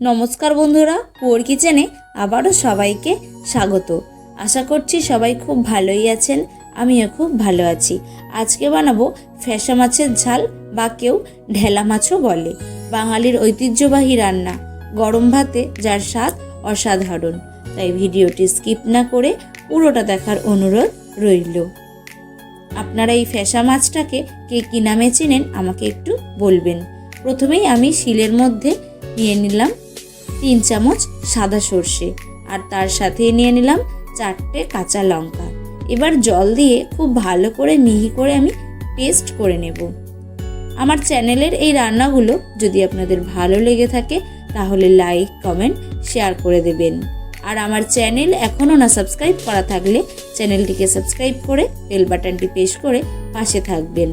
নমস্কার বন্ধুরা, পুয়ার কিচেনে আবারও সবাইকে স্বাগত। আশা করছি সবাই খুব ভালোই আছেন, আমিও খুব ভালো আছি। আজকে বানাবো ফ্যাসা মাছের ঝাল বা কেউ ঢেলা মাছও বলে। বাঙালির ঐতিহ্যবাহী রান্না, গরম ভাতে যার স্বাদ অসাধারণ। তাই ভিডিওটি স্কিপ না করে পুরোটা দেখার অনুরোধ রইল। আপনারা এই ফ্যাসা মাছটাকে কে কী নামে চেনেন আমাকে একটু বলবেন। প্রথমেই আমি শিলের মধ্যে নিয়ে নিলাম তিন চামচ সাদা সর্ষে আর তার সাথে নিয়ে নিলাম চারটে কাঁচা লঙ্কা। এবার জল দিয়ে খুব ভালো করে মিহি করে আমি পেস্ট করে নেব। আমার চ্যানেলের এই রান্নাগুলো যদি আপনাদের ভালো লেগে থাকে, তাহলে লাইক, কমেন্ট, শেয়ার করে দেবেন। আর আমার চ্যানেল এখনও না সাবস্ক্রাইব করা থাকলে চ্যানেলটিকে সাবস্ক্রাইব করে বেল বাটনটি প্রেস করে পাশে থাকবেন।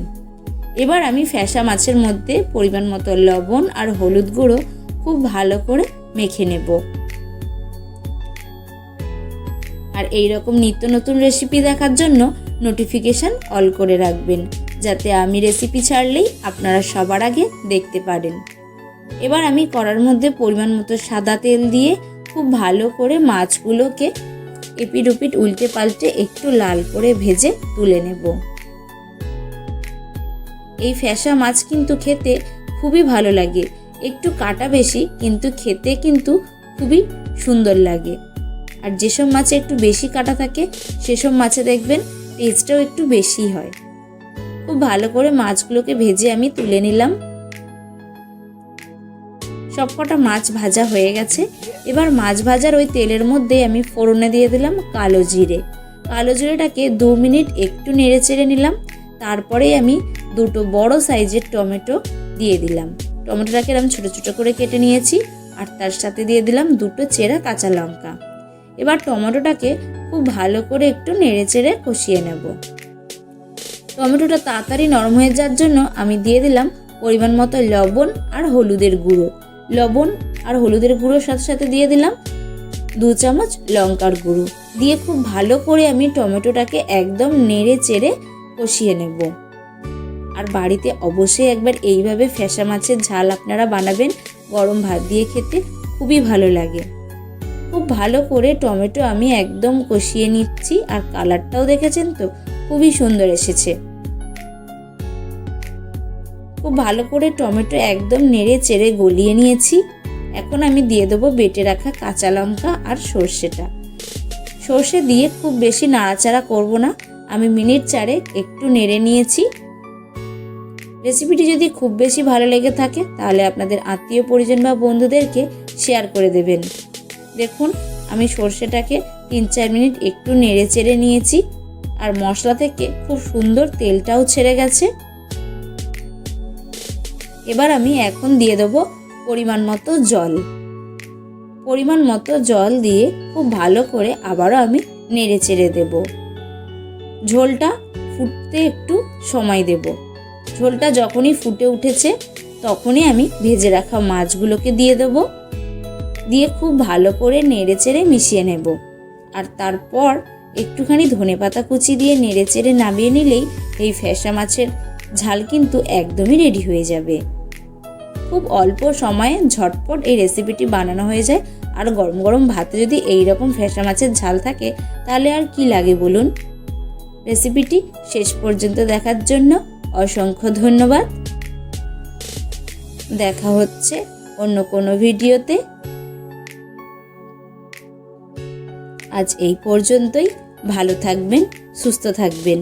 এবার আমি ফ্যাসা মাছের মধ্যে পরিমাণ মতো লবণ আর হলুদ গুঁড়ো খুব ভালো করে মেখে নেব। আর এই রকম নিত্য নতুন রেসিপি দেখার জন্য নোটিফিকেশান অল করে রাখবেন, যাতে আমি রেসিপি ছাড়লেই আপনারা সবার আগে দেখতে পারেন। এবার আমি কড়ার মধ্যে পরিমাণ মতো সাদা তেল দিয়ে খুব ভালো করে মাছগুলোকে এপিট ওপিট উল্টে পাল্টে একটু লাল করে ভেজে তুলে নেব। এই ফ্যাসা মাছ কিন্তু খেতে খুবই ভালো লাগে একটু কাটা বেশি, কিন্তু খেতে কিন্তু খুবই সুন্দর লাগে। আর যেসব মাছে একটু বেশি কাটা থাকে, সেসব মাছে দেখবেন টেস্টটাও একটু বেশি হয়। খুব ভালো করে মাছগুলোকে ভেজে আমি তুলে নিলাম। সবকটা মাছ ভাজা হয়ে গেছে। এবার মাছ ভাজার ওই তেলের মধ্যে আমি ফোড়নে দিয়ে দিলাম কালো জিরে। কালো জিরেটাকে দু মিনিট একটু নেড়ে চেড়ে নিলাম। তারপরেই আমি দুটো বড় সাইজের টমেটো দিয়ে দিলাম। টমেটোটাকে আমি ছোটো ছোটো করে কেটে নিয়েছি আর তার সাথে দিয়ে দিলাম দুটো চেরা কাঁচা লঙ্কা। এবার টমেটোটাকে খুব ভালো করে একটু নেড়ে চেড়ে কষিয়ে নেব। টমেটোটা তাড়াতাড়ি নরম হয়ে যাওয়ার জন্য আমি দিয়ে দিলাম পরিমাণ মতো লবণ আর হলুদের গুঁড়ো। লবণ আর হলুদের গুঁড়োর সাথে সাথে দিয়ে দিলাম দু চামচ লঙ্কার গুঁড়ো। দিয়ে খুব ভালো করে আমি টমেটোটাকে একদম নেড়ে চেড়ে কষিয়ে নেব। আর বাড়িতে অবশ্যই একবার এইভাবে ফ্যাসা মাছের ঝাল আপনারা বানাবেন। গরম ভাত দিয়ে খেতে খুবই ভালো লাগে। খুব ভালো করে টমেটো আমি একদম কষিয়ে নিচ্ছি আর কালারটাও দেখেছেন তো? খুবই সুন্দর এসেছে। খুব ভালো করে টমেটো একদম নেড়ে চেড়ে গলিয়ে নিয়েছি। এখন আমি দিয়ে দেবো বেটে রাখা কাঁচা লঙ্কা আর সর্ষেটা। সর্ষে দিয়ে খুব বেশি নাড়াচাড়া করব না। আমি মিনিট চারে একটু নেড়ে নিয়েছি। রেসিপিটি যদি খুব বেশি ভালো লেগে থাকে, তাহলে আপনাদের আত্মীয় পরিজন বা বন্ধুদেরকে শেয়ার করে দেবেন। দেখুন, আমি সর্ষেটাকে তিন চার মিনিট একটু নেড়ে চেড়ে নিয়েছি, আর মশলা থেকে খুব সুন্দর তেলটাও ছেড়ে গেছে। এবার আমি এখন দিয়ে দেবো পরিমাণ মতো জল। পরিমাণ মতো জল দিয়ে খুব ভালো করে আবারও আমি নেড়ে চেড়ে দেব। ঝোলটা ফুটতে একটু সময় দেব। ঝোলটা যখনই ফুটে উঠেছে, তখনই আমি ভেজে রাখা মাছগুলোকে দিয়ে দেবো। দিয়ে খুব ভালো করে নেড়ে চেড়ে মিশিয়ে নেব। আর তারপর একটুখানি ধনে পাতা কুচি দিয়ে নেড়ে চেড়ে নামিয়ে নিলেই এই ফ্যাসা মাছের ঝাল কিন্তু একদমই রেডি হয়ে যাবে। খুব অল্প সময়ে ঝটপট এই রেসিপিটি বানানো হয়ে যায়। আর গরম গরম ভাতে যদি এই রকম ফ্যাসা মাছের ঝাল থাকে, তাহলে আর কি লাগে বলুন? রেসিপিটি শেষ পর্যন্ত দেখার জন্য অসংখ্য ধন্যবাদ। দেখা হচ্ছে অন্য কোনো ভিডিওতে। আজ এই পর্যন্তই। ভালো থাকবেন সুস্থ থাকবেন।